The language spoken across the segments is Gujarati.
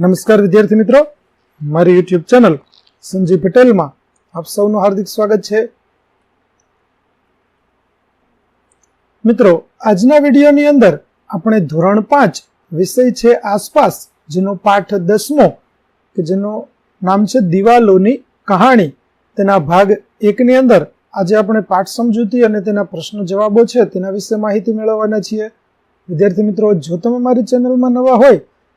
નમસ્કાર વિદ્યાર્થી મિત્રો. મારી યુટ્યુબ ચેનલ સંજીવ પટેલમાં આપ સૌનું હાર્દિક સ્વાગત છે. મિત્રો, આજના વિડીયોની અંદર આપણે ધોરણ પાંચ વિષય છે આસપાસ, જેનો પાઠ દસમો, કે જેનું નામ છે દિવાલોની કહાણી. તેના ભાગ એકની અંદર આજે આપણે પાઠ સમજૂતી અને તેના પ્રશ્ન જવાબો છે, તેના વિશે માહિતી મેળવવાના છીએ. વિદ્યાર્થી મિત્રો, જો તમે મારી ચેનલમાં નવા હોય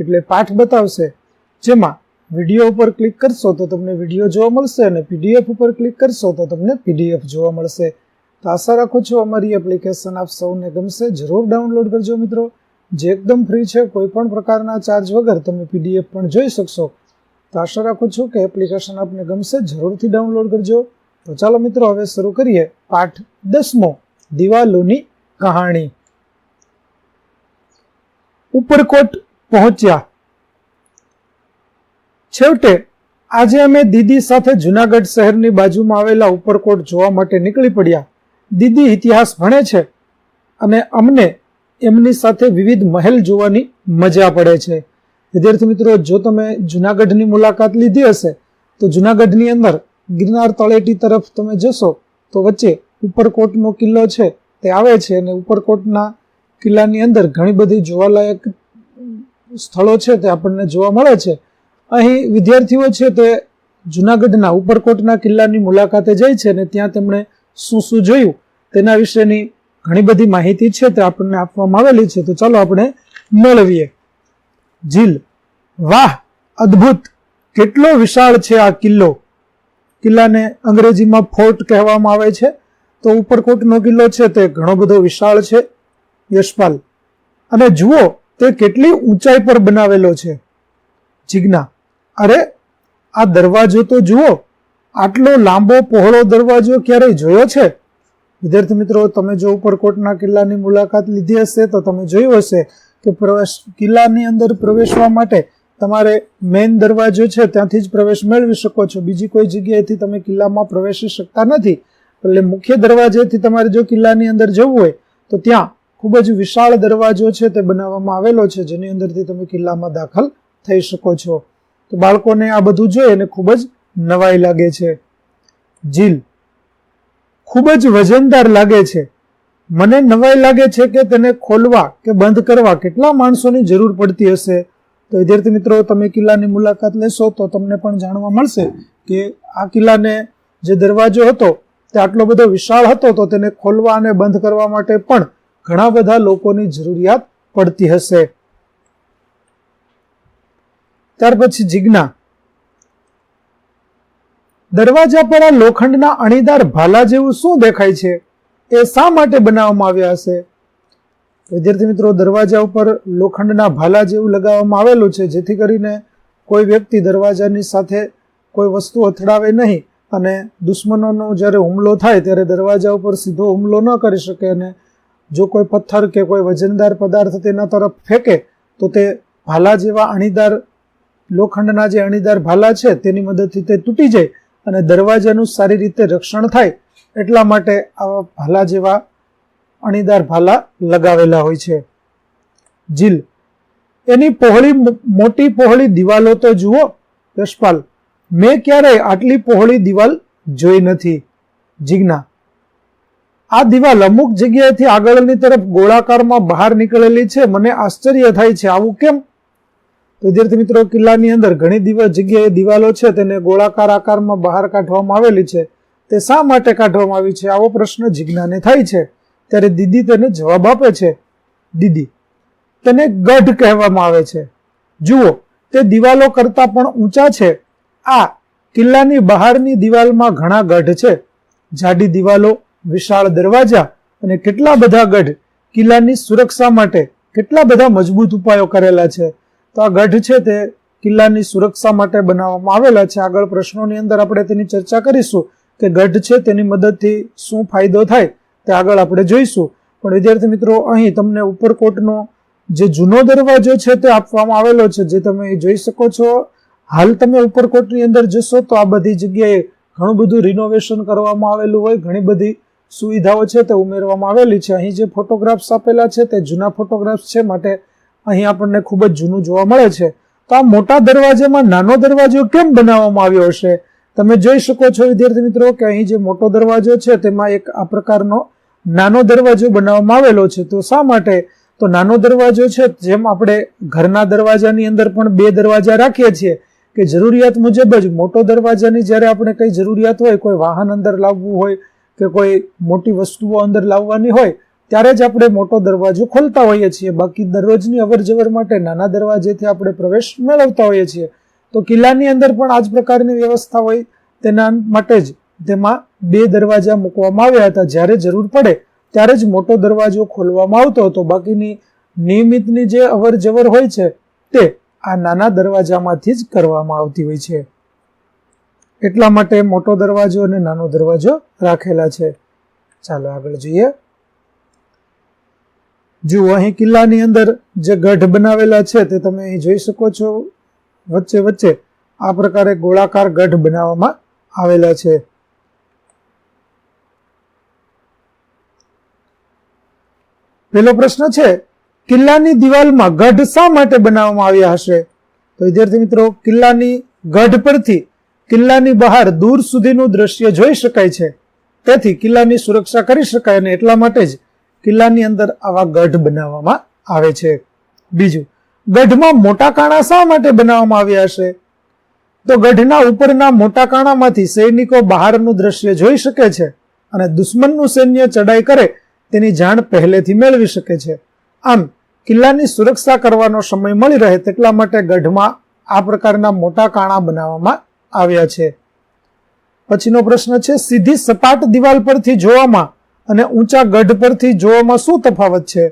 એટલે પાઠ બતાવશે, જેમાં વીડિયો ઉપર ક્લિક કરશો તો તમને વીડિયો જોવા મળશે અને પીડીએફ ઉપર ક્લિક કરશો તો તમને પીડીએફ જોવા મળશે. તો આશા રાખું છું અમારી એપ્લિકેશન આપ સૌને ગમશે. જરૂર ડાઉનલોડ કરજો મિત્રો. જે એકદમ ફ્રી છે કોઈ પણ પ્રકારના ચાર્જ વગર તમે પીડીએફ પણ જોઈ શકશો. તો આશા રાખું છું કે એપ્લિકેશન આપને ગમશે. જરૂરથી ડાઉનલોડ કરજો. તો ચાલો મિત્રો, હવે શરૂ કરીએ પાઠ દસમો, દિવાલોની કહાણી. ઉપરકોટ પહોંચ્યા. છેવટે આજે અમે દીદી સાથે જુનાગઢ શહેરની બાજુમાં આવેલા ઉપરકોટ જોવા માટે નીકળી પડ્યા. દીદી ઇતિહાસ ભણે છે અને અમને એમની સાથે વિવિધ મહેલ જોવાની મજા પડે છે. વિદ્યાર્થી મિત્રો, જો તમે જુનાગઢની મુલાકાત લીધી હશે, તો જુનાગઢની અંદર ગિરનાર તળેટી તરફ તમે જશો, તો વચ્ચે ઉપરકોટનો કિલ્લો છે, તે આવે છે અને ઉપરકોટના કિલ્લાની અંદર ઘણી બધી જોવાલાયક સ્થળો છે તે આપણને જોવા મળે છે. અહીં વિદ્યાર્થીઓ છે તે જુનાગઢના ઉપરકોટના કિલ્લાની મુલાકાતે જાય છે અને ત્યાં તેમણે શું શું જોયું તેના વિશેની ઘણી બધી માહિતી છે તે આપણને આપવામાં આવેલી છે. તો ચાલો આપણે મેળવીએ. જીલ. વાહ! અદ્ભુત! કેટલો વિશાળ છે આ કિલ્લો. કિલ્લાને અંગ્રેજીમાં ફોર્ટ કહેવામાં આવે છે. તો ઉપરકોટનો કિલ્લો છે તે ઘણો બધો વિશાળ છે. યશપાલ. અને જુઓ તે કેટલી ઊંચાઈ પર બનાવેલો છે? જિજ્ઞા, અરે, આ દરવાજો તો જુઓ, આટલો લાંબો પહોળો દરવાજો ક્યારેય જોયો છે? વિદ્યાર્થી મિત્રો, તમે જો ઉપરકોટના કિલ્લાની મુલાકાત લીધી હશે તો તમે જોયું હશે કે પ્રવેશ, કિલ્લાની અંદર પ્રવેશવા માટે તમારે મેઇન દરવાજો છે, ત્યાંથી જ પ્રવેશ મેળવી શકો છો. બીજી કોઈ જગ્યાએથી તમે કિલ્લામાં પ્રવેશી શકતા નથી. એટલે મુખ્ય દરવાજેથી તમારે જો કિલ્લાની અંદર જવું હોય તો ત્યાં ખૂબ જ વિશાળ દરવાજો છે તે બનાવવામાં આવેલો છે, જેની અંદરથી તમે કિલ્લામાં દાખલ થઈ શકો છો. તો બાળકોને આ બધું જોઈ અને ખૂબ જ નવાઈ લાગે છે. જીલ, ખૂબ જ વજનદાર લાગે છે. મને નવાઈ લાગે છે કે તેને ખોલવા કે બંધ કરવા કેટલા માણસોની જરૂર પડતી હશે? તો વિદ્યાર્થી મિત્રો, તમે કિલ્લાની મુલાકાત લેશો તો તમને પણ જાણવા મળશે કે આ કિલ્લાને જે દરવાજો હતો તે આટલો બધો વિશાળ હતો તો તેને ખોલવા અને બંધ કરવા માટે પણ ઘણા બધા લોકોની જરૂરિયાત પડતી હશે. ત્યાર પછી જીજ્ઞા. દરવાજા પર આ લોખંડના અણીદાર ભાલા જેવું શું દેખાય છે? એ શા માટે બનાવવામાં આવ્યા હશે? વિદ્યાર્થી મિત્રો, દરવાજા ઉપર લોખંડના ભાલા જેવું લગાવવામાં આવેલું છે, જેથી કરીને કોઈ વ્યક્તિ દરવાજાની સાથે કોઈ વસ્તુ અથડાવે નહીં અને દુશ્મનોનો જ્યારે હુમલો થાય ત્યારે દરવાજા ઉપર સીધો હુમલો ન કરી શકે અને જો કોઈ પથ્થર કે કોઈ વજનદાર પદાર્થ તેના તરફ ફેંકે, તો તે ભાલા જેવા અણીદાર, લોખંડના જે અણીદાર ભાલા છે, તેની મદદથી તે તૂટી જાય અને દરવાજાનું સારી રીતે રક્ષણ થાય. એટલા માટે આવા ભાલા જેવા અણીદાર ભાલા લગાવેલા હોય છે. જીલ. એની પહોળી મોટી પહોળી દિવાલો તો જુઓ, યશપાલ. મેં ક્યારેય આટલી પહોળી દિવાલ જોઈ નથી. જીજ્ઞા. આ દિવાલ અમુક જગ્યાએથી આગળની તરફ ગોળાકારમાં બહાર નીકળેલી છે. મને આશ્ચર્ય થાય છે, આવું કેમ? વિદ્યાર્થી મિત્રો, કિલ્લાની અંદર ઘણી દિવસ જગ્યાએ દિવાલો છે, તેને ગોળાકાર આકારમાં બહાર કાઢવામાં આવેલી છે. તે શા માટે કાઢવામાં આવી છે? આવો પ્રશ્ન જિજ્ઞાને થાય છે. ત્યારે દીદી તેને જવાબ આપે છે. દીદી, તેને ગઢ કહેવામાં આવે છે. જુઓ, તે દિવાલો કરતા પણ ઊંચા છે. આ કિલ્લાની બહારની દિવાલમાં ઘણા ગઢ છે. જાડી દિવાલો વિશાળ દરવાજા અને કેટલા બધા ગઢ કિલ્લાની સુરક્ષા માટે કેટલા બધા મજબૂત ઉપાયો કરેલા છે. તો આ ગઢ છે તે કિલ્લાની સુરક્ષા માટે બનાવવામાં આવેલા છે. આગળ પ્રશ્નોની અંદર આપણે તેની ચર્ચા કરીશું કે ગઢ છે તેની મદદથી શું ફાયદો થાય તે આગળ આપણે જોઈશું. પણ વિદ્યાર્થી મિત્રો, અહીં તમને ઉપરકોટનો જે જૂનો દરવાજો છે તે આપવામાં આવેલો છે, જે તમે જોઈ શકો છો. હાલ તમે ઉપરકોટની અંદર જશો તો આ બધી જગ્યાએ ઘણું બધું રિનોવેશન કરવામાં આવેલું હોય, ઘણી બધી સુવિધાઓ છે તે ઉમેરવામાં આવેલી છે. અહીં જે ફોટોગ્રાફ્સ આપેલા છે તે જૂના ફોટોગ્રાફ્સ છે. માટે અહીં આપણને ખૂબ જ જૂનું જોવા મળે છે. તો આ મોટા દરવાજામાં નાનો દરવાજો કેમ બનાવવામાં આવ્યો હશે? તમે જોઈ શકો છો, વિદ્યાર્થી મિત્રો, કે અહીં જે મોટો દરવાજો છે તેમાં એક આ પ્રકારનો નાનો દરવાજો બનાવવામાં આવેલો છે. તો શા માટે? તો નાનો દરવાજો છે જેમ આપણે ઘરના દરવાજાની અંદર પણ બે દરવાજા રાખીએ છીએ કે જરૂરિયાત મુજબ જ મોટો દરવાજાની જ્યારે આપણે કઈ જરૂરિયાત હોય, કોઈ વાહન અંદર લાવવું હોય કે કોઈ મોટી વસ્તુઓ અંદર લાવવાની હોય, ત્યારે જ આપણે મોટો દરવાજો ખોલતા હોઈએ છીએ. બાકી દરરોજની અવર જવર માટે નાના દરવાજેથી આપણે પ્રવેશ મેળવતા હોઈએ છીએ. તો કિલ્લાની અંદર પણ આ જ પ્રકારની વ્યવસ્થા હોય તેના માટે જ તેમાં બે દરવાજા મૂકવામાં આવ્યા હતા. જ્યારે જરૂર પડે ત્યારે જ મોટો દરવાજો ખોલવામાં આવતો હતો. બાકીની નિયમિતની જે અવર જવર હોય છે તે આ નાના દરવાજામાંથી જ કરવામાં આવતી હોય છે. એટલા માટે મોટો દરવાજો અને નાનો દરવાજો રાખેલા છે. ચાલો આગળ જોઈએ. જુઓ, અહીં કિલ્લાની અંદર જે ગઢ બનાવેલા છે તે તમે અહીં જોઈ શકો છો. વચ્ચે વચ્ચે આ પ્રકારે ગોળાકાર ગઢ બનાવવામાં આવેલા છે. પેલો પ્રશ્ન છે, કિલ્લાની દિવાલમાં ગઢ શા માટે બનાવવામાં આવ્યા હશે? તો વિદ્યાર્થી મિત્રો, કિલ્લાની ગઢ પરથી કિલ્લાની બહાર દૂર સુધીનું દ્રશ્ય જોઈ શકાય છે. તેથી કિલ્લાની સુરક્ષા કરી શકાય અને એટલા માટે જ કિલ્લાની અંદર આવા ગઢ બનાવવામાં આવે છે. બીજું, ગઢમાં મોટા કાણા શા માટે બનાવવામાં આવ્યા હશે? તો ગઢના ઉપરના મોટા કાણામાંથી સૈનિકો બહારનું દ્રશ્ય જોઈ શકે છે અને દુશ્મનનું સૈન્ય ચડાઈ કરે તેની જાણ પહેલેથી મેળવી શકે છે. આમ, કિલ્લાની સુરક્ષા કરવાનો સમય મળી રહે તેટલા માટે ગઢમાં આ પ્રકારના મોટા કાણા બનાવવામાં આવ્યા છે. પછીનો પ્રશ્ન છે, સીધી સપાટ દિવાલ પરથી જોવામાં અને ઊંચા ગઢ પરથી જોવામાં શું તફાવત છે?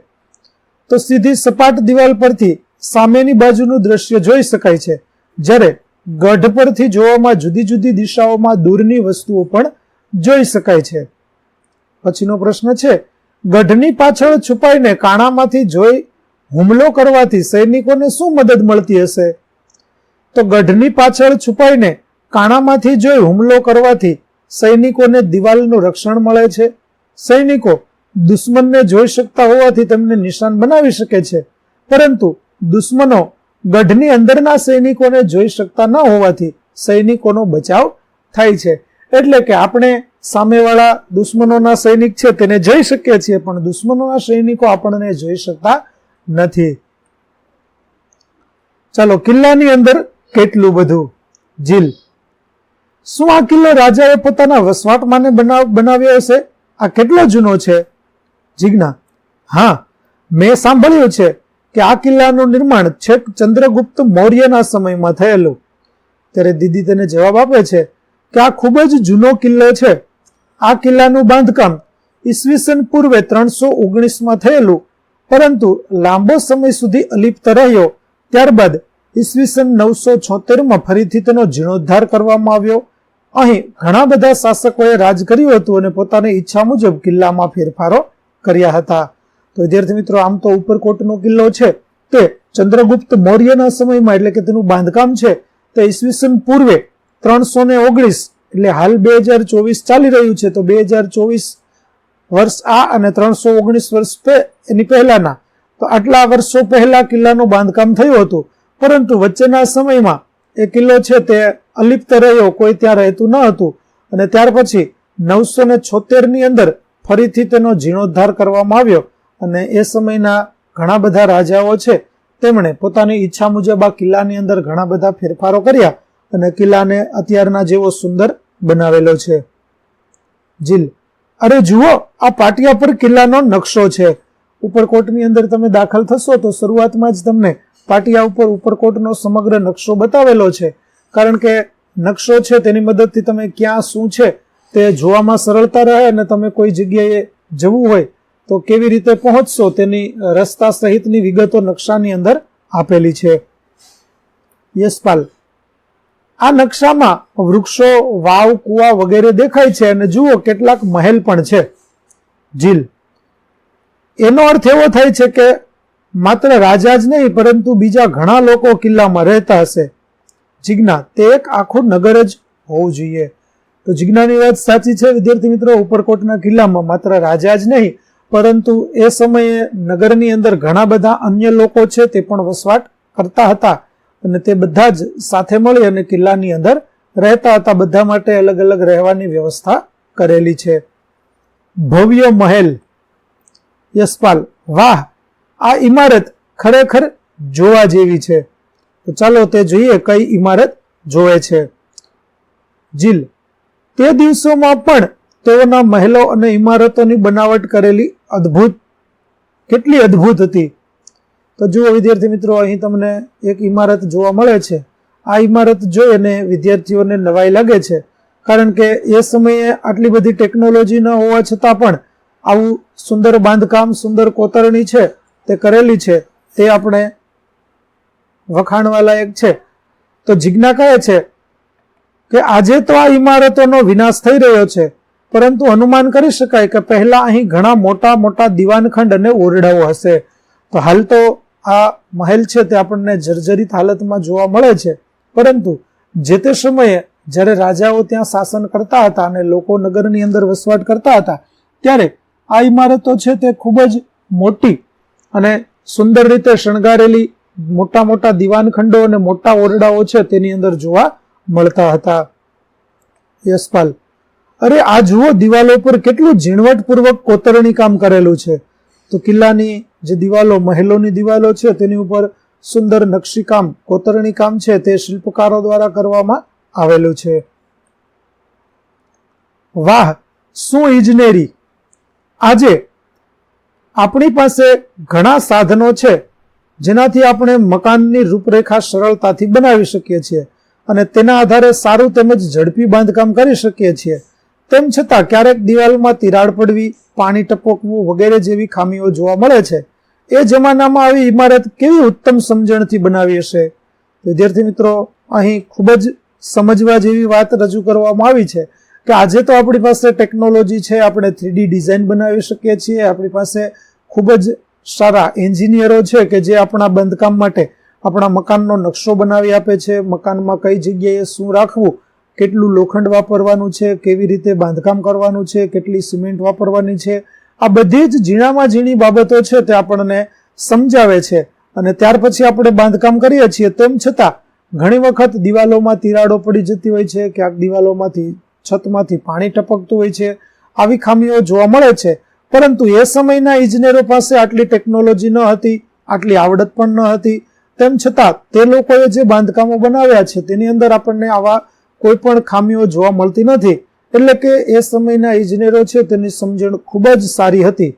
તો સીધી સપાટ દિવાલ પરથી સામેની બાજુનું દ્રશ્ય જોઈ શકાય છે. જ્યારે ગઢ પરથી જોવામાં જુદી જુદી દિશાઓમાં દૂરની વસ્તુઓ પણ જોઈ શકાય છે. પછીનો પ્રશ્ન છે, ગઢની પાછળ છુપાઈને કાણામાંથી જોઈ હુમલો કરવાથી સૈનિકોને શું મદદ મળતી હશે? તો ગઢની પાછળ છુપાઈને કાણામાંથી જોઈ હુમલો કરવાથી સૈનિકોને દિવાલનું રક્ષણ મળે છે. સૈનિકો દુશ્મનને જોઈ શકતા હોવાથી તેમને નિશાન બનાવી શકે છે. પરંતુ દુશ્મનો ગઢની અંદરના સૈનિકોને જોઈ શકતા ન હોવાથી સૈનિકોનો બચાવ થાય છે. એટલે કે આપણે સામેવાળા દુશ્મનોના સૈનિક છે તેને જોઈ શકીએ છીએ, પણ દુશ્મનોના સૈનિકો આપણને જોઈ શકતા નથી. ચાલો, કિલ્લાની અંદર કેટલું બધું? જીલ. શું આ કિલ્લો રાજાએ પોતાના વસવાટ માને બનાવ્યો હશે આ કેટલો જૂનો છે? જિજ્ઞા, હા, મેં સાંભળ્યું છે કે આ કિલ્લાનું નિર્માણ છેક ચંદ્રગુપ્ત મૌર્યના સમયમાં થયેલું. ત્યારે દીદી તેને જવાબ આપે છે કે આ ખૂબ જ જૂનો કિલ્લો છે. આ કિલ્લાનું બાંધકામ ઈસવીસન પૂર્વે ત્રણસો ઓગણીસમાં થયેલું, પરંતુ લાંબો સમય સુધી અલિપ્ત રહ્યો. ત્યારબાદ ઈસવીસન નવસો છોતેરમાં ફરીથી તેનો જીર્ણોદ્ધાર કરવામાં આવ્યો. અહીં ઘણા બધા શાસકોએ રાજ કર્યું હતું અને પોતાની ઈચ્છા મુજબ કિલ્લામાં ફેરફારો કર્યા હતા. તો વિદ્યાર્થી મિત્રો, આમ તો ઉપરકોટનો કિલ્લો છે. તે ચંદ્રગુપ્ત મૌર્યના સમયમાં, એટલે કે તેનું બાંધકામ છે, તે ઈસવીસન પૂર્વે ત્રણસો ને ઓગણીસ, એટલે હાલ બે હજાર ચોવીસ ચાલી રહ્યું છે. તો બે હજાર ચોવીસ વર્ષ આ અને ત્રણસો ઓગણીસ વર્ષ એની પહેલાના. તો આટલા વર્ષો પહેલા કિલ્લાનું બાંધકામ થયું હતું. પરંતુ વચ્ચેના સમયમાં એ કિલ્લો છે તે અલિપ્ત રહ્યો, કોઈ ત્યાં રહેતું ન હતું. અને ત્યાર પછી નવસો ને છોતેરની અંદર ફરીથી તેનો જીર્ણોદ્ધાર કરવામાં આવ્યો. અને એ સમયના ઘણા બધા રાજાઓ છે, તેમણે પોતાની ઈચ્છા મુજબ આ કિલ્લાની અંદર ઘણા બધા ફેરફારો કર્યા. અને કિલ્લાને અત્યારના જેવો સુંદર બનાવેલો છે. જીલ. અરે જુઓ, આ પાટિયા પર કિલ્લાનો નકશો છે. ઉપરકોટની અંદર તમે દાખલ થશો તો શરૂઆતમાં જ તમને પાટિયા ઉપર ઉપરકોટનો સમગ્ર નકશો બતાવેલો છે. કારણ કે નકશો છે તેની મદદથી તમે ક્યાં શું છે તે જોવામાં સરળતા રહે અને તમે કોઈ જગ્યાએ જવું હોય તો કેવી રીતે પહોંચશો તેની રસ્તા સહિતની વિગતો નકશાની અંદર આપેલી છે. યશપાલ, આ નકશામાં વૃક્ષો, વાવ, કુવા વગેરે દેખાય છે અને જુઓ કેટલાક મહેલ પણ છે. જીલ, એનો અર્થ એવો થાય છે કે માત્ર રાજા જ નહીં, પરંતુ બીજા ઘણા લોકો કિલ્લામાં રહેતા હશે. જિજ્ઞા, તે એક આખું નગર જ હોવું જોઈએ. તો જિજ્ઞાની વાત સાચી છે, વિદ્યાર્થી મિત્રો, ઉપરકોટના કિલ્લામાં માત્ર રાજા જ નહીં, પરંતુ એ સમયે નગરની અંદર ઘણા બધા અન્ય લોકો છે, તે પણ વસવાટ કરતા હતા. અને તે બધા જ સાથે મળી અને કિલ્લાની અંદર રહેતા હતા. બધા માટે અલગ અલગ રહેવાની વ્યવસ્થા કરેલી છે. ભવ્ય મહેલ. યશપાલ, વાહ! આ ઇમારત ખરેખર જોવા જેવી છે. તો ચાલો તે જોઈએ કઈ ઇમારત જોવે છે. જીલ. તે દિવસોમાં પણ તેઓના મહેલો અને ઇમારતોની બનાવટ કરેલી અદ્ભુત, કેટલી અદ્ભુત હતી. તો જુઓ વિદ્યાર્થી મિત્રો, અહીં તમને એક ઇમારત જોવા મળે છે. આ ઇમારત જોઈ અને વિદ્યાર્થીઓને નવાઈ લાગે છે. કારણ કે એ સમયે આટલી બધી ટેકનોલોજી ન હોવા છતાં પણ આવું સુંદર બાંધકામ, સુંદર કોતરણી છે. તે કરેલી છે, તે આપણે વખાણવા લાયક છે. તો જિજ્ઞા કહે છે કે આજે તો આ ઇમારતોનો વિનાશ થઈ રહ્યો છે, પરંતુ અનુમાન કરી શકાય કે પહેલા અહીં ઘણા મોટા મોટા દિવાનખંડ અને ઓરડાઓ હશે. તો હાલ તો આ મહેલ છે તે આપણને જર્જરિત હાલતમાં જોવા મળે છે. પરંતુ જે તે સમયે જ્યારે રાજાઓ ત્યાં શાસન કરતા હતા અને લોકો નગરની અંદર વસવાટ કરતા હતા, ત્યારે આ ઇમારતો છે તે ખૂબ જ મોટી અને સુંદર રીતે શણગારેલી મોટા મોટા દિવાનખંડો અને મોટા ઓરડાઓ છે તેની અંદર જોવા મળતા હતા. યશપાલ, અરે આ જુઓ દિવાલો પર કેટલું ઝીણવટપૂર્વક કોતરણી કામ કરેલું છે. તો કિલ્લાની જે દિવાલો, મહેલોની દિવાલો છે તેની ઉપર સુંદર નકશીકામ, કોતરણી કામ છે તે શિલ્પકારો દ્વારા કરવામાં આવેલું છે. વાહ, શું ઇજનેરી. આજે આપણી પાસે ઘણા સાધનો છે, જેનાથી આપણે મકાનની રૂપરેખા સરળતાથી બનાવી શકીએ છીએ અને તેના આધારે સારું તેમજ ઝડપી બાંધકામ કરી શકીએ છીએ. તેમ છતાં ક્યારેક દિવાલમાં તિરાડ પડવી, પાણી ટપકવું વગેરે જેવી ખામીઓ જોવા મળે છે. એ જમાનામાં આવી ઇમારત કેવી ઉત્તમ સમજણથી બનાવી હશે? વિદ્યાર્થી મિત્રો, અહીં ખૂબ જ સમજવા જેવી વાત રજૂ કરવામાં આવી છે. કે આજે તો આપણી પાસે ટેકનોલોજી છે, આપણે થ્રીડી ડિઝાઇન બનાવી શકીએ છીએ. આપણી પાસે ખૂબ જ સારા એન્જિનિયરો છે કે જે આપણા બાંધકામ માટે આપણા મકાનનો નકશો બનાવી આપે છે. મકાનમાં કઈ જગ્યાએ શું રાખવું, કેટલું લોખંડ વાપરવાનું છે, કેવી રીતે બાંધકામ કરવાનું છે, કેટલી સિમેન્ટ વાપરવાની છે. આ બધી જ ઝીણામાં ઝીણી બાબતો છે તે આપણને સમજાવે છે. અને ત્યાર પછી આપણે બાંધકામ કરીએ છીએ. તેમ છતાં ઘણી વખત દિવાલોમાં તિરાડો પડી જતી હોય છે. ક્યાંક દિવાલોમાંથી છતમાંથી પાણી ટપકતું હોય છે. આવી ખામીઓ જોવા મળે છે, પરંતુ એ સમયના ઇજનેરો પાસે આટલી ટેકનોલોજી ન હતી, આટલી આવડત પણ ન હતી. તેમ છતાં તે લોકોએ જે બાંધકામો બનાવ્યા છે, તેની અંદર આપણને આવા કોઈ પણ ખામીઓ જોવા મળતી નથી. એટલે કે એ સમયના ઇજનેરો છે, તેની સમજણ ખૂબ જ સારી હતી.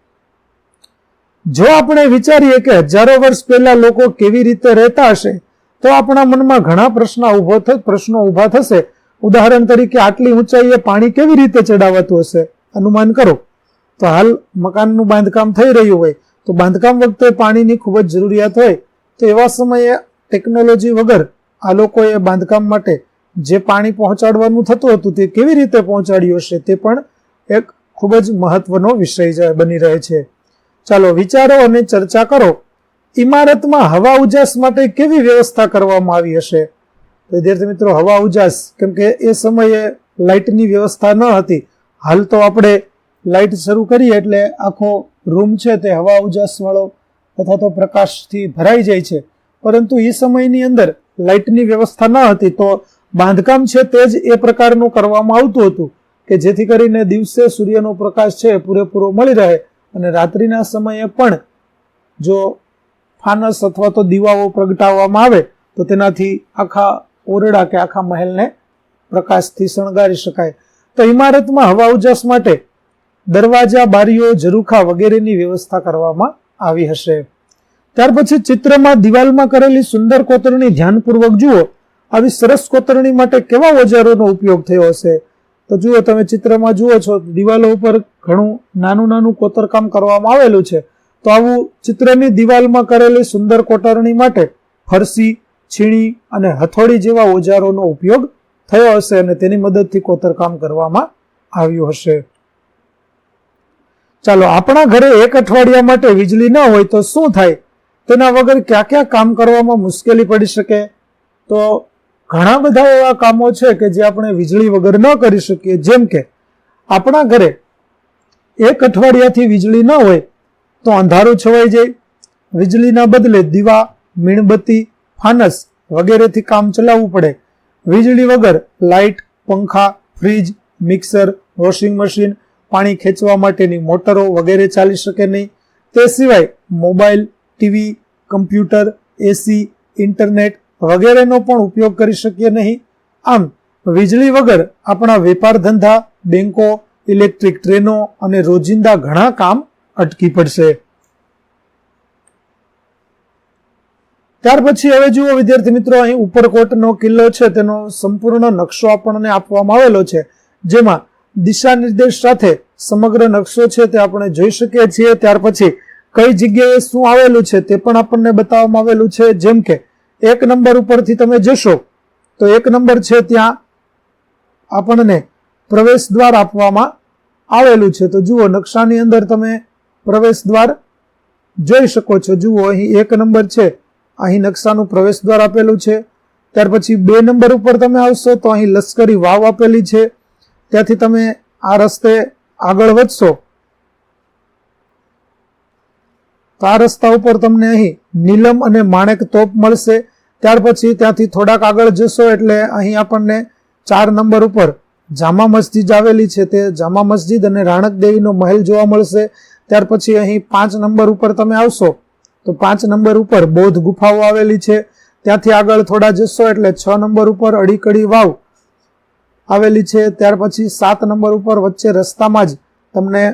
જો આપણે વિચારીએ કે હજારો વર્ષ પહેલા લોકો કેવી રીતે રહેતા હશે, તો આપણા મનમાં ઘણા પ્રશ્ન ઊભો પ્રશ્નો ઊભા થશે. ઉદાહરણ તરીકે આટલી ઊંચાઈએ પાણી કેવી રીતે ચડાવાતું હશે? અનુમાન કરો. તો હાલ મકાનનું બાંધકામ થઈ રહ્યું હોય, તો બાંધકામ વખતે પાણીની ખૂબ જ જરૂરિયાત હોય. તો એવા સમયે ટેકનોલોજી વગર આ લોકોએ બાંધકામ માટે જે પાણી પહોંચાડવાનું થતું હતું તે કેવી રીતે પહોંચાડ્યું હશે તે પણ એક ખૂબ જ મહત્વનો વિષય બની રહે છે. ચાલો વિચારો અને ચર્ચા કરો ઇમારતમાં હવા ઉજાસ માટે કેવી વ્યવસ્થા કરવામાં આવી હશે? વિદ્યાર્થી મિત્રો, હવા ઉજાસ, કેમ કે એ સમયે લાઇટની વ્યવસ્થા ન હતી. હાલ તો આપણે લાઇટ શરૂ કરીએ એટલે આખો રૂમ છે તે હવા ઉજાસવાળો અથવા તો પ્રકાશથી ભરાઈ જાય છે. પરંતુ એ સમયની અંદર લાઇટની વ્યવસ્થા ન હતી તો બાંધકામ છે તે જ એ પ્રકારનું કરવામાં આવતું હતું કે જેથી કરીને દિવસે સૂર્યનો પ્રકાશ છે પૂરેપૂરો મળી રહે અને રાત્રિના સમયે પણ જો ફાનસ અથવા તો દીવાઓ પ્રગટાવવામાં આવે તો તેનાથી આખા ઓરડા કે આખા મહેલને પ્રકાશથી શણગારી શકાય. તો ઇમારતમાં હવા ઉજાસ માટે દરવાજા, બારીઓ, ઝરૂખા વગેરેની વ્યવસ્થા કરવામાં આવી હશે. ત્યાર પછી ચિત્રમાં દિવાલમાં કરેલી સુંદર કોતરણી ધ્યાનપૂર્વક જુઓ. આવી સરસ કોતરણી માટે કેવા ઓજારોનો ઉપયોગ થયો હશે? તો જુઓ, તમે ચિત્રમાં જુઓ છો, દિવાલો ઉપર ઘણું નાનું નાનું કોતરકામ કરવામાં આવેલું છે. તો આવું ચિત્રની દિવાલમાં કરેલી સુંદર કોતરણી માટે ફરસી છીણી અને હથોડી જેવા ઓજારોનો ઉપયોગ થયો હશે અને તેની મદદથી કોતરકામ કરવામાં આવ્યું હશે. ચાલો, આપણા ઘરે એક અઠવાડિયા માટે વીજળી ન હોય તો શું થાય? તેના વગર ક્યાં ક્યાં કામ કરવામાં મુશ્કેલી પડી શકે? તો ઘણા બધા એવા કામો છે કે જે આપણે વીજળી વગર ન કરી શકીએ. જેમ કે, આપણા ઘરે એક અઠવાડિયાથી વીજળી ન હોય તો અંધારું છવાઈ જાય. વીજળીના બદલે દીવા, મીણબત્તી ફાનસ વગેરેથી કામ ચલાવવું પડે. વીજળી વગર લાઇટ, પંખા, ફ્રીજ, મિક્સર, વોશિંગ મશીન, પાણી ખેંચવા માટેની મોટરો વગેરે ચાલી શકે નહીં. તે સિવાય mobile, TV, computer, AC, internet વગેરેનો પણ ઉપયોગ કરી શકીએ નહીં. આમ, વીજળી વગર આપણા વેપાર ધંધા, બેંકો, ઇલેક્ટ્રિક ટ્રેનો અને રોજિંદા ઘણા કામ અટકી પડશે. ત્યાર પછી હવે જુઓ વિદ્યાર્થી મિત્રો, અહીં ઉપરકોટનો કિલ્લો છે, તેનો સંપૂર્ણ નકશો આપણને આપવામાં આવેલો છે, જેમાં દિશા નિર્દેશ સાથે સમગ્ર નકશો છે તે આપણે જોઈ શકીએ છીએ. ત્યાર પછી કઈ જગ્યાએ શું આવેલું છે તે પણ આપણને બતાવવામાં આવેલું છે. જેમ કે એક નંબર ઉપરથી તમે જશો, તો એક નંબર છે ત્યાં આપણને પ્રવેશ દ્વાર આપવામાં આવેલું છે. તો જુઓ, નકશાની અંદર તમે પ્રવેશ દ્વાર જોઈ શકો છો. જુઓ, અહીં એક નંબર છે અહીં નકશાનું પ્રવેશ દ્વાર આપેલું છે. ત્યાર પછી બે નંબર ઉપર તમે આવશો તો અહીં લશ્કરી વાવ આપેલી છે. ત્યાંથી તમે આ રસ્તે આગળ વધશો. તો આ રસ્તા ઉપર તમને અહીં નીલમ અને માણેક તોપ મળશે. ત્યાર પછી ત્યાંથી થોડાક આગળ જશો એટલે અહીં આપણને ચાર નંબર ઉપર જામા મસ્જિદ આવેલી છે. તે જામા મસ્જિદ અને રાણક દેવીનો મહેલ જોવા મળશે. ત્યાર પછી અહીં પાંચ નંબર ઉપર તમે આવશો. તો પાંચ નંબર ઉપર બૌદ્ધ ગુફાઓ આવેલી છે. ત્યાંથી આગળ થોડા જશો એટલે છ નંબર ઉપર અડીકડી વાવ આવેલી છે. ત્યાર પછી સાત નંબર ઉપર વચ્ચે રસ્તામાં જ તમને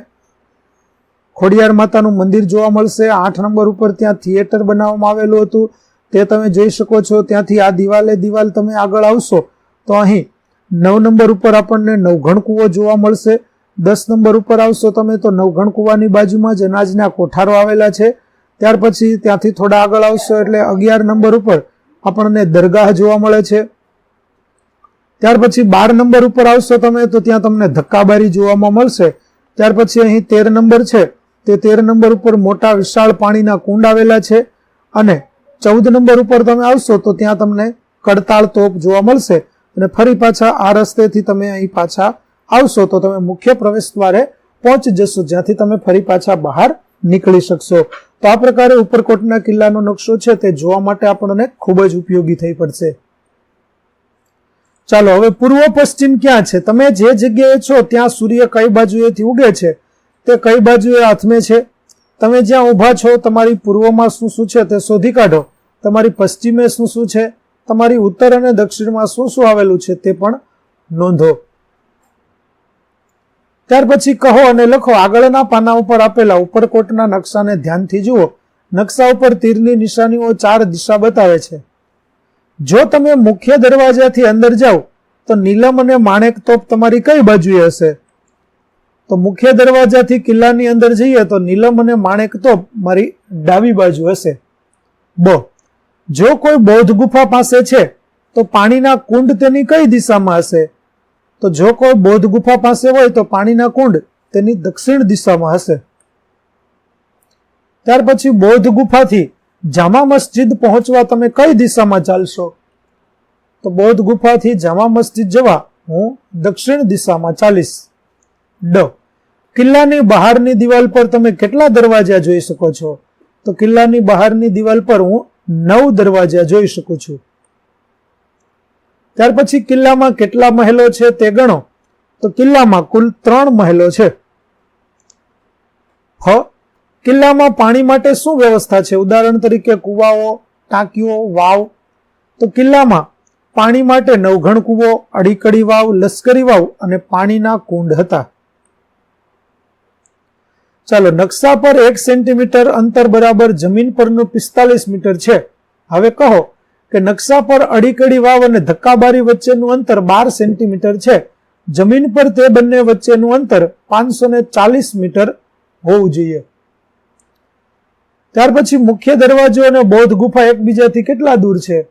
ખોડિયાર માતાનું મંદિર જોવા મળશે. આઠ નંબર ઉપર ત્યાં થિયેટર બનાવવામાં આવેલું હતું. તે તમે જોઈ શકો છો. ત્યાંથી આ દિવાલે દિવાલ તમે આગળ આવશો તો અહીં નવ નંબર ઉપર આપણને નવઘણ કૂવો જોવા મળશે. દસ નંબર ઉપર આવશો તમે તો નવઘણ કૂવાની બાજુમાં જ અનાજના કોઠારો આવેલા છે. ત્યાર પછી ત્યાંથી થોડા આગળ આવશો એટલે અગિયાર નંબર ઉપર આપણને દરગાહ જોવા મળે છે. ત્યાર પછી બાર નંબર ઉપર આવશો તમે તો ત્યાં તમને ધક્કાબારી જોવામાં મળશે. ત્યાર પછી અહીં તેર નંબર છે. તે તેર નંબર ઉપર મોટા વિશાળ પાણીના કુંડ આવેલા છે અને ચૌદ નંબર ઉપર તમે આવશો તો ત્યાં તમને કડતાળ તોપ જોવા મળશે અને ફરી પાછા આ રસ્તેથી તમે અહીં પાછા આવશો તો તમે મુખ્ય પ્રવેશ દ્વારે પહોંચી જશો. જ્યાંથી તમે ફરી પાછા બહાર નીકળી શકશો. તો આ પ્રકારે ઉપરકોટના કિલ્લાનો નકશો છે, તે જોવા માટે આપણને ખૂબ જ ઉપયોગી થઈ પડશે. ચાલો, હવે પૂર્વ પશ્ચિમ ક્યાં છે? તમે જે જગ્યાએ છો, ત્યાં સૂર્ય કઈ બાજુએથી ઉગે છે? તે કઈ બાજુએ હાથમે છે? તમે જ્યાં ઊભા છો, તમારી પૂર્વમાં શું શું છે તે શોધી કાઢો. તમારી પશ્ચિમે શું શું છે? તમારી ઉત્તર અને દક્ષિણમાં શું શું આવેલું છે તે પણ નોંધો. ત્યાર પછી કહો અને લખો, આગળના પાના ઉપર આપેલા ઉપરકોટના નકશાને ધ્યાનથી જુઓ. નકશા ઉપર તીરની નિશાનીઓ ચાર દિશા બતાવે છે. જો તમે મુખ્ય દરવાજાથી અંદર જાઓ, તો નીલમ અને માણેક તોપ તમારી કઈ બાજુએ હશે? તો મુખ્ય દરવાજાથી કિલ્લાની અંદર જઈએ, તો નીલમ અને માણેક તોપ મારી ડાબી બાજુ હશે. બ. જો કોઈ બૌદ્ધ ગુફા પાસે છે, તો પાણીના કુંડ તેની કઈ દિશામાં હશે? તો જો કોઈ બૌદ્ધ ગુફા પાસે હોય તો પાણીના કુંડ તેની દક્ષિણ દિશામાં હશે. ત્યાર પછી બૌદ્ધ ગુફાથી જામા મસ્જિદ પહોંચવા તમે કઈ દિશામાં ચાલશો? તો બૌદ્ધ ગુફાથી જામા મસ્જિદ જવા હું દક્ષિણ દિશામાં ચાલીશ. ડ. કિલ્લાની બહારની દિવાલ પર તમે કેટલા દરવાજા જોઈ શકો છો? તો કિલ્લાની બહારની દિવાલ પર હું નવ દરવાજા જોઈ શકું છું. ત્યાર પછી કિલ્લામાં કેટલા મહેલો છે તે ગણો. તો કિલ્લામાં કુલ ત્રણ મહેલો છે. હ, કિલ્લામાં પાણી માટે શું વ્યવસ્થા છે? ઉદાહરણ તરીકે કુવાઓ, ટાંકીઓ, વાવ. તો કિલ્લામાં પાણી માટે નવઘણ કૂવો, અડીકડી વાવ, લશ્કરી વાવ અને પાણીના કુંડ હતા. ચાલો, નકશા પર એક સેન્ટીમીટર અંતર બરાબર જમીન પરનું પિસ્તાલીસ મીટર છે. હવે કહો કે નકશા પર અડીકડી વાવ અને ધક્કાબારી વચ્ચેનું અંતર બાર સેન્ટીમીટર છે. જમીન પર તે બંને વચ્ચેનું અંતર પાંચસો ને ચાલીસ મીટર હોવું જોઈએ. ત્યાર પછી મુખ્ય દરવાજો અને બૌદ્ધ ગુફા એકબીજાથી કેટલા દૂર છે?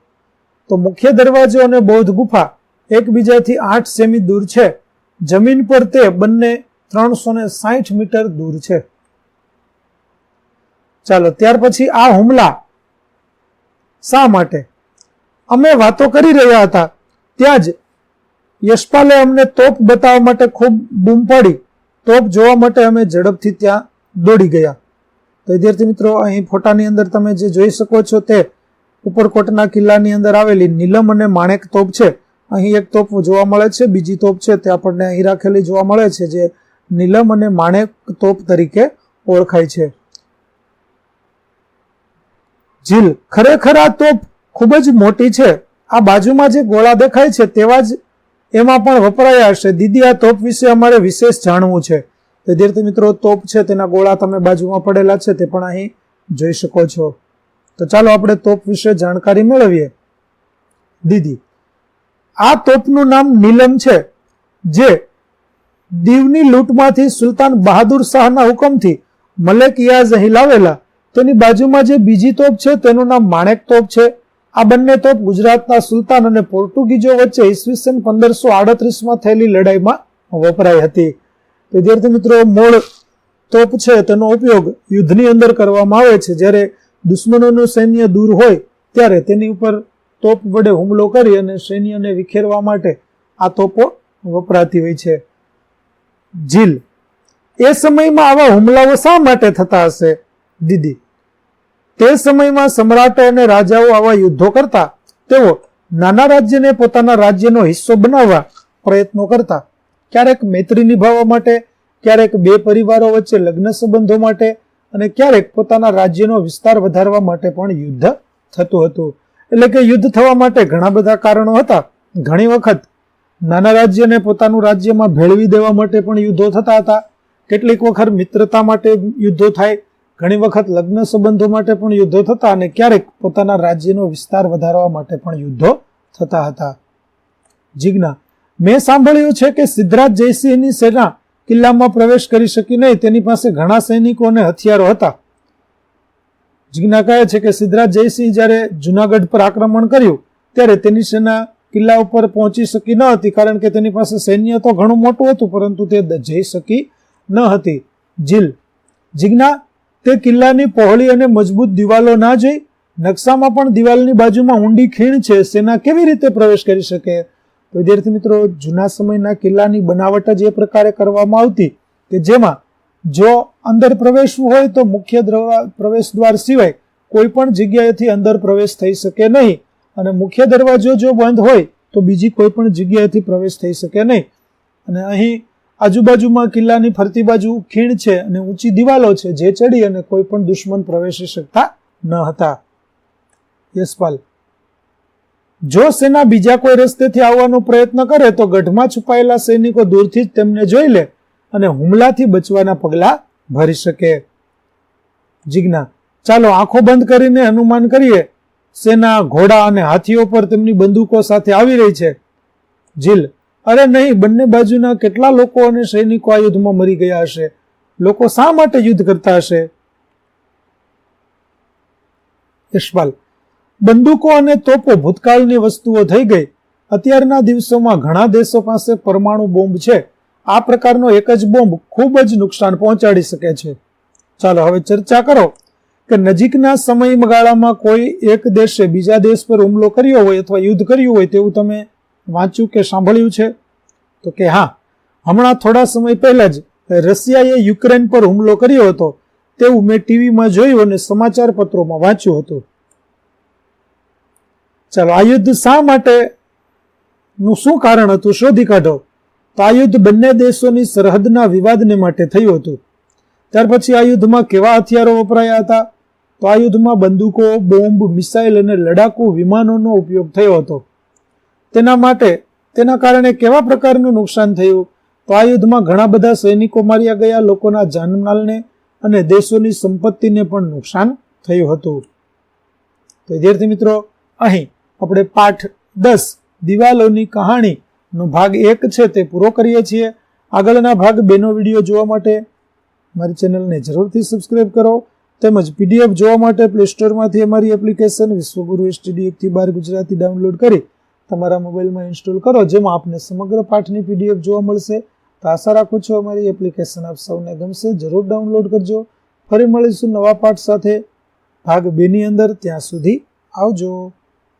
તો મુખ્ય દરવાજો અને બૌદ્ધ ગુફા એકબીજાથી આઠ સેમી દૂર છે. જમીન પર તે બંને ત્રણસો ને સાઠ મીટર દૂર છે. ચાલો, ત્યાર પછી આ હુમલા શા માટે? અમે વાતો કરી રહ્યા હતા. ત્યાં જ યશપાલે અમને તોપ બતાવવા માટે ખૂબ બૂમ પાડી. તોપ જોવા માટે અમે ઝડપથી ત્યાં દોડી ગયા. તો વિદ્યાર્થી મિત્રો, અહીં ફોટાની અંદર તમે જે જોઈ શકો છો તે ઉપરકોટના કિલ્લાની અંદર આવેલી નીલમ અને માણેક તોપ છે. અહીં એક તોપ જોવા મળે છે, બીજી તોપ છે. તે આપણને અહીં રાખેલી જોવા મળે છે, જે નીલમ અને માણેક તોપ તરીકે ઓળખાય છે. ઝીલ ખરેખર આ તોપ ખૂબ જ મોટી છે. આ બાજુમાં જે ગોળા દેખાય છે તેવા જ એમાં પણ વપરાયા હશે. દીદી, આ તોપ વિશે અમારે વિશેષ જાણવું છે. વિદ્યાર્થી મિત્રો, તોપ છે, તેના ગોળા તમે બાજુમાં પડેલા છે તે પણ અહીં જોઈ શકો છો. તો ચાલો આપણે તોપ વિશે જાણકારી મેળવીએ. દીદી, આ તોપનું નામ નીલમ છે, જે દીવની લૂંટમાંથી સુલતાન બહાદુર શાહના હુકમથી મલેક યાઝ અહીં લાવેલા તેની બાજુમાં જે બીજી તોપ છે તેનું નામ માણેક તોપ છે. આ બંને તોપ ગુજરાતના સુલતાન અને પોર્ટુગીઝો વચ્ચે ઈસવીસન પંદરસો આડત્રીસમાં થયેલી લડાઈમાં વપરાઈ હતી. વિદ્યાર્થી મિત્રો, મૂળ તોપ છે તેનો ઉપયોગ યુદ્ધની અંદર કરવામાં આવે છે. જ્યારે દુશ્મનોનું સૈન્ય દૂર હોય ત્યારે તેની ઉપર તોપ વડે હુમલો કરી અને સૈન્યને વિખેરવા માટે આ તોપો વપરાતી હોય છે. જીલ, એ સમયમાં આવા હુમલાઓ શા માટે થતા હશે? દીદી. તે સમયમાં સમ્રાટો અને રાજાઓ આવા યુદ્ધો કરતા, તેઓ નાના રાજ્યને પોતાના રાજ્યનો હિસ્સો બનાવવા પ્રયત્નો કરતા. ક્યારેક મૈત્રી નિભાવવા માટે, ક્યારેક બે પરિવારો વચ્ચે લગ્ન સંબંધો માટે અને ક્યારેક પોતાના રાજ્યનો વિસ્તાર વધારવા માટે પણ યુદ્ધ થતું હતું. એટલે કે યુદ્ધ થવા માટે ઘણા બધા કારણો હતા. ઘણી વખત નાના રાજ્યને પોતાનું રાજ્યમાં ભેળવી દેવા માટે પણ યુદ્ધો થતા હતા. કેટલીક વખત મિત્રતા માટે યુદ્ધો થાય ઘણી વખત લગ્ન સંબંધો માટે પણ યુદ્ધો થતા અને ક્યારેક પોતાના રાજ્યનો વિસ્તાર વધારવા માટે પણ યુદ્ધો થતા હતા. જીજ્ઞા, મેં સાંભળ્યું છે કે સિદ્ધરાજ જયસિંહની સેના કિલ્લામાં પ્રવેશ કરી શકી નહીં, તેની પાસે ઘણા સૈનિકો અને હથિયારો હતા. જિજ્ઞા કહે છે કે સિદ્ધરાજ જયસિંહ જ્યારે જુનાગઢ પર આક્રમણ કર્યું, ત્યારે તેની સેના કિલ્લા ઉપર પહોંચી શકી ન હતી, કારણ કે તેની પાસે સૈન્ય તો ઘણું મોટું હતું, પરંતુ તે જઈ શકી ન હતી. જીલ, જીજ્ઞા તે કિલ્લાની પહોળી અને મજબૂત દિવાલો ના જોઈ નકશામાં પણ દિવાલની બાજુમાં ઊંડી ખીણ છે, સેના કેવી રીતે પ્રવેશ કરી શકે? તો વિદ્યાર્થી મિત્રો, જૂના સમયના કિલ્લાની બનાવટ જ એ પ્રકારે કરવામાં આવતી કે જેમાં જો અંદર પ્રવેશવું હોય તો મુખ્ય પ્રવેશ દ્વાર સિવાય કોઈ પણ જગ્યાએથી અંદર પ્રવેશ થઈ શકે નહીં અને મુખ્ય દરવાજો જો બંધ હોય તો બીજી કોઈ પણ જગ્યાએથી પ્રવેશ થઈ શકે નહીં. અને અહીં આજુબાજુમાં કિલ્લાની ફરતી બાજુ ખીણ છે અને ઊંચી દિવાલો છે જે ચડી અને કોઈ પણ દુશ્મન પ્રવેશી શકતા ન હતા. યશપાલ, જો સેના બીજા કોઈ રસ્તેથી આવવાનો પ્રયત્ન કરે તો ગઢમાં છુપાયેલા સૈનિકો દૂરથી જ તેમને જોઈ લે અને હુમલાથી બચવાના પગલા ભરી શકે. જિજ્ઞા, ચાલો આંખો બંધ કરીને અનુમાન કરીએ. સેના, ઘોડા અને હાથીઓ પર તેમની બંદૂકો સાથે આવી રહી છે. જીલ અરે નહીં, બંને બાજુના કેટલા લોકો અને સૈનિકો આ યુદ્ધમાં મરી ગયા હશે? લોકો શા માટે યુદ્ધ કરતા હશે? યશપાલ, બંદૂકો અને તોપો ભૂતકાળની વસ્તુઓ થઈ ગઈ. અત્યારના દિવસોમાં ઘણા દેશો પાસે પરમાણુ બોમ્બ છે. આ પ્રકારનો એક જ બોમ્બ ખૂબ જ નુકસાન પહોંચાડી શકે છે. ચાલો હવે ચર્ચા કરો કે નજીકના સમયગાળામાં કોઈ એક દેશે બીજા દેશ પર હુમલો કર્યો હોય અથવા યુદ્ધ કર્યું હોય તેવું તમે વાંચ્યું કે સાંભળ્યું છે? તો કે હા, હમણાં થોડા સમય પહેલા જ રશિયાએ યુક્રેન પર હુમલો કર્યો હતો. તેવું મેં ટીવીમાં જોયું અને સમાચાર પત્રોમાં વાંચ્યું હતું. ચાલો, આ યુદ્ધ શા માટે નું શું કારણ હતું શોધી કાઢો. તો આ યુદ્ધ બંને દેશોની સરહદના વિવાદને માટે થયું હતું. ત્યાર પછી આ યુદ્ધમાં કેવા હથિયારો વપરાયા હતા? તો આ યુદ્ધમાં બંદૂકો, બોમ્બ, મિસાઇલ અને લડાકુ વિમાનોનો ઉપયોગ થયો હતો. તેના માટે તેના કારણે કેવા પ્રકારનું નુકસાન થયું? તો આ યુદ્ધમાં ઘણા બધા સૈનિકો માર્યા ગયા, લોકોના જાનમાલને અને દેશોની સંપત્તિને પણ નુકસાન થયું હતું. તો વિદ્યાર્થી મિત્રો, અહીં આપણે પાઠ દસ, દિવાલોની કહાણીનો ભાગ એક છે તે પૂરો કરીએ છીએ. આગળના ભાગ બેનો વીડિયો જોવા માટે મારી ચેનલને જરૂરથી સબસ્ક્રાઇબ કરો. તેમજ પીડીએફ જોવા માટે પ્લે સ્ટોરમાંથી અમારી એપ્લિકેશન વિશ્વગુરુ એસટીડી બાર ગુજરાતી ડાઉનલોડ કરી તમારા મોબાઈલમાં ઇન્સ્ટોલ કરો, જેમાં આપને સમગ્ર પાઠની પીડીએફ જોવા મળશે. તો આશા રાખું છું અમારી એપ્લિકેશન આપ સૌને ગમશે. જરૂર ડાઉનલોડ કરજો. ફરી મળીશું નવા પાઠ સાથે. ભાગ બેની અંદર, ત્યાં સુધી આવજો.